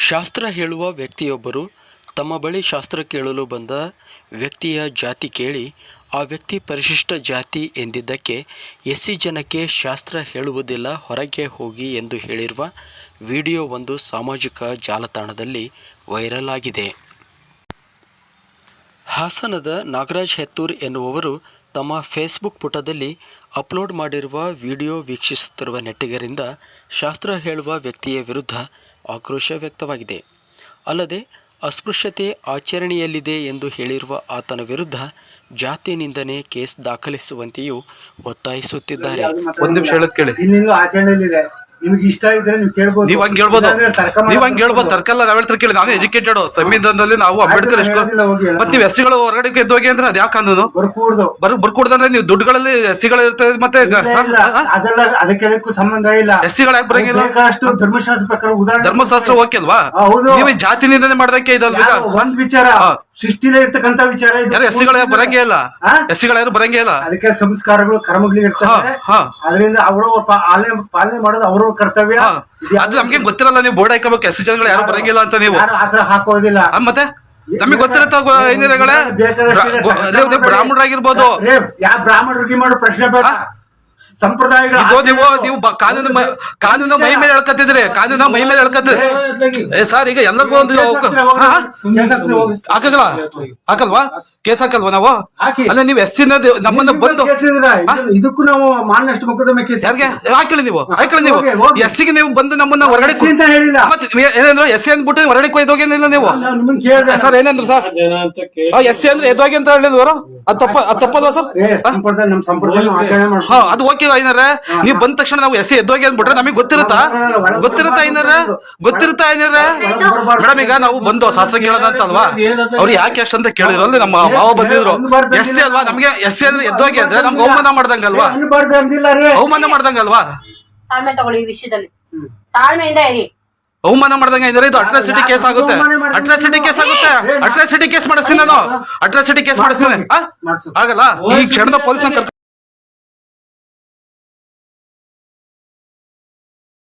ಶಾಸ್ತ್ರ ಹೇಳುವ ವ್ಯಕ್ತಿಯೊಬ್ಬರು ತಮ್ಮ ಬಳಿ ಶಾಸ್ತ್ರ ಕೇಳಲು ಬಂದ ವ್ಯಕ್ತಿಯ ಜಾತಿ ಕೇಳಿ, ಆ ವ್ಯಕ್ತಿ ಪರಿಶಿಷ್ಟ ಜಾತಿ ಎಂದಿದ್ದಕ್ಕೆ ಎಸ್ಸಿ ಜನಕ್ಕೆ ಶಾಸ್ತ್ರ ಹೇಳುವುದಿಲ್ಲ, ಹೊರಗೆ ಹೋಗಿ ಎಂದು ಹೇಳಿರುವ ವಿಡಿಯೋ ಒಂದು ಸಾಮಾಜಿಕ ಜಾಲತಾಣದಲ್ಲಿ ವೈರಲ್ ಆಗಿದೆ. ಹಾಸನದ ನಾಗರಾಜ್ ಹೆತ್ತೂರ್ ಎನ್ನುವವರು ತಮ್ಮ ಫೇಸ್ಬುಕ್ ಪುಟದಲ್ಲಿ ಅಪ್ಲೋಡ್ ಮಾಡಿರುವ ವಿಡಿಯೋ ವೀಕ್ಷಿಸುತ್ತಿರುವ ನೆಟ್ಟಿಗರಿಂದ ಶಾಸ್ತ್ರ ಹೇಳುವ ವ್ಯಕ್ತಿಯ ವಿರುದ್ಧ ಆಕ್ರೋಶ ವ್ಯಕ್ತವಾಗಿದೆ. ಅಲ್ಲದೆ ಅಸ್ಪೃಶ್ಯತೆ ಆಚರಣೆಯಲ್ಲಿದೆ ಎಂದು ಹೇಳಿರುವ ಆತನ ವಿರುದ್ಧ ಜಾತಿ ನಿಂದನೆ ಕೇಸ್ ದಾಖಲಿಸುವಂತೆಯೂ ಒತ್ತಾಯಿಸುತ್ತಿದ್ದಾರೆ. ಒಂದು ನಿಮಿಷ ಹೇಳದ್ ಕೇಳಿ. ಆಚರಣೆಯಲ್ಲಿದೆ? ನಿಮ್ಗೆ ಇಷ್ಟ ಇದ್ರೆ ನೀವು ಕೇಳ್ಬೋದು. ನೀವ್ ಹಂಗ್ ಹೇಳ್ಬೋದು. ನೀವ್ ಹಂಗ್ ಹೇಳ್ಬೋದು. ತರ್ಕಲ್ಲ ನಾವ್ ಹೇಳ್ತಾರೆ ಕೇಳಿ. ನಾನು ಎಜುಕೇಟೆಡ್ ಸಂವಿಧಾನದಲ್ಲಿ ನಾವು ಅಂಬೇಡ್ಕರ್ ಎಷ್ಟು. ಮತ್ತೆ ನೀವು ಎಸ್ಸಿಗಳು ಹೊರಗಡೆ ಎದ್ದು ಹೋಗಿ ಅಂದ್ರೆ ಅದ್ ಯಾವ ಕಾನೂನು ಬರ್ಕೂಡ್ದು. ಬರ್ ಬರ್ಕೊಡ್ದಂದ್ರೆ ನೀವು ದುಡ್ಡುಗಳಲ್ಲಿ ಎಸ್ಸಿಗಳು ಇರ್ತದೆ ಮತ್ತೆ. ಅದೆಲ್ಲ ಅದಕ್ಕೆಲ್ಲಕ್ಕೂ ಸಂಬಂಧ ಇಲ್ಲ. ಎಸ್ಸಿಗಳು ಯಾಕೆ ಬರಂಗಿಲ್ಲ? ಅದಕ್ಕೆ ಬೇಕಾದಷ್ಟು ಧರ್ಮಶಾಸ್ತ್ರ ಪ್ರಕಾರ ಉದಾಹರಣೆ ಧರ್ಮಶಾಸ್ತ್ರ ಓಕೆ ಅಲ್ವಾ? ನೀವೇ ಜಾತಿ ನಿಂದನೆ ಮಾಡೋದಕ್ಕೆ ಇದಲ್ವಾ ಒಂದ್ ವಿಚಾರ. ಸೃಷ್ಟಿಲೇ ಇರ್ತಕ್ಕಂತ ವಿಚಾರ ಎಸ್ಸಿಗಳು ಯಾರು ಬರಂಗೇ ಇಲ್ಲ? ಎಸ್ಸಿಗಳು ಯಾರು ಬರಂಗೇ ಇಲ್ಲ? ಅದಕ್ಕೆ ಸಂಸ್ಕಾರಗಳು ಕರ್ಮಗಳು ಇರ್ತವೆ. ಅದರಿಂದ ಅವರು ಪಾಲನೆ ಪಾಲನೆ ಮಾಡೋದು ಅವ್ರ ಕರ್ತವ್ಯ. ಅದು ನಮ್ಗೆ ಗೊತ್ತಿರಲ್ಲ ನೀವು ಬೋರ್ಡ್ ಹಾಕಬೇಕು ಎಸ್ ಜನಗಳು ಯಾರು ಬರಂಗಿಲ್ಲ ಅಂತ ನೀವು. ಯಾರು ಹಾಕೋದಿಲ್ಲ. ಆ, ಮತ್ತೆ? ನಮಗೆ ಗೊತ್ತಿರತ್ತ ಇಂಜಿನಿಯರ್ಗಳೇ. ಬ್ರಾಹ್ಮಣರಾಗಿರ್ಬೋದು. ರೇ, ಯಾವ ಬ್ರಾಹ್ಮಣರಿಗೆ ಮಾಡೋ ಪ್ರಶ್ನೆ ಬೇಡ. ಸಂಪ್ರದಾಯಗಳ ಇದು ನೀವು ನೀವು ಬ- ಕಾನೂನು ಮ- ಕಾನೂನು ಮೈ ಮೇಲೆ ಎಳ್ಕತ್ತಿದ್ರಿ ಕಾನೂನು ಮೈ ಮೇಲೆ ಎಳ್ಕತ್ತಿದ್ರಿ ಏ ಸರ್ ಈಗ ಎಲ್ಲರಿಗೂ ಒಂದು ಹಾ? ಹಾಕಲ್ವಾ ಹಾಕಲ್ವಾ? ಕೇಸ್ ಹಾಕಲ್ವಾ ನಾವು? ಹಾಕಿ. ಅಲ್ಲ ನೀವು ಎಸ್ ನಮ್ಮನ್ನ ಬಂದು ಇದಕ್ಕೂ ನಾವು ಮಾನಷ್ಟು ಮೊಕದ್ದಮೆ ಕೇಸ್ ಯಾರಿಗೆ? ಹಾಕಲಿ ನೀವು. ಹಾಕಲಿ ನೀವು. ಎಸ್ಗೆ ನೀವು ಬಂದು ನಮ್ಮನ್ನ ಹೊರಗಡೆ ಅಂತ ಹೇಳಿಲ್ಲ. ಮತ್ತೆ ಏನಂದ್ರು ಎಸ್ ಅಂದ್ಬಿಟ್ಟು ಹೊರಗಡೆ ಕೊಯ್ದು ಹೋಗಿಲ್ಲ ನೀವು. ಸರ್ ಏನಂದ್ರು ಸರ್? ಎಸ್ ಅಂದ್ರೆ ಎದ್ದೋಗಿ ಅಂತ ಹೇಳಿದ್ವರು ಅದು ತಪ್ಪ ಅದು ತಪ್ಪಲ್ವಾ ಸರ್ ರೇ, ಸಂಪ್ರದಾಯ ನಮ್ ಸಂಪ್ರದಾಯ ಆಚರಣೆ ಹಾ ಅದು ಓಕೆ ಐನರ ನೀವು ಬಂದ ತಕ್ಷಣ ನಾವು ಎಸೆ ಎದ್ದೋಗಿ ಅಂದ್ಬಿಟ್ರೆ ನಮಗೆ ಗೊತ್ತಿರುತ್ತಾ ಗೊತ್ತಿರುತ್ತಾ ಐನರ ಗೊತ್ತಿರುತ್ತಾ ಐನರ ಮೇಡಮ್ ಈಗ ನಾವು ಬಂದು ಶಾಸ್ತ್ರ ಕೇಳೋದಂತ ಅಲ್ವಾ ಅವ್ರು ಯಾಕೆ ಅಷ್ಟಂತ ಅಂತ ಕೇಳಿದ್ರು ಅಲ್ಲಿ ನಮ್ಮ ಮಾವ ಬಂದಿದ್ರು ಎಸ್ ಅಲ್ವಾ ನಮ್ಗೆ ಎಸ್ ಅಂದ್ರೆ ಎದ್ದೋಗಿ ಅಂದ್ರೆ ನಮ್ಗೆ ಅವಮಾನ ಮಾಡ್ದಂಗಲ್ವಾ ಅನ್ಬಾರ್ದು ಅಂದಿಲ್ಲ ರೇ ಅವಮಾನ ಮಾಡ್ದಂಗಲ್ವಾ ತಾಳ್ಮೆ ತಗೊಳ್ಳಿ ಈ ವಿಷಯದಲ್ಲಿ ತಾಳ್ಮೆಯಿಂದ ಇರಿ ಅವಮಾನ ಮಾಡ್ದಂಗ ಇದ್ರೆ ಇದು ಅಟ್ರಾಸಿಟಿ ಕೇಸ್ ಆಗುತ್ತೆ. ಅಟ್ರಾಸಿಟಿ ಕೇಸ್ ಆಗುತ್ತೆ. ಅಟ್ರಾಸಿಟಿ ಕೇಸ್ ಮಾಡಿಸ್ತೀನಿ ನಾನು. ಅಟ್ರಾಸಿಟಿ ಕೇಸ್ ಮಾಡಿಸ್ತೀನಿ. ಆಗಲ್ಲ. ಈ ಕ್ಷಣದ ಪೊಲೀಸ್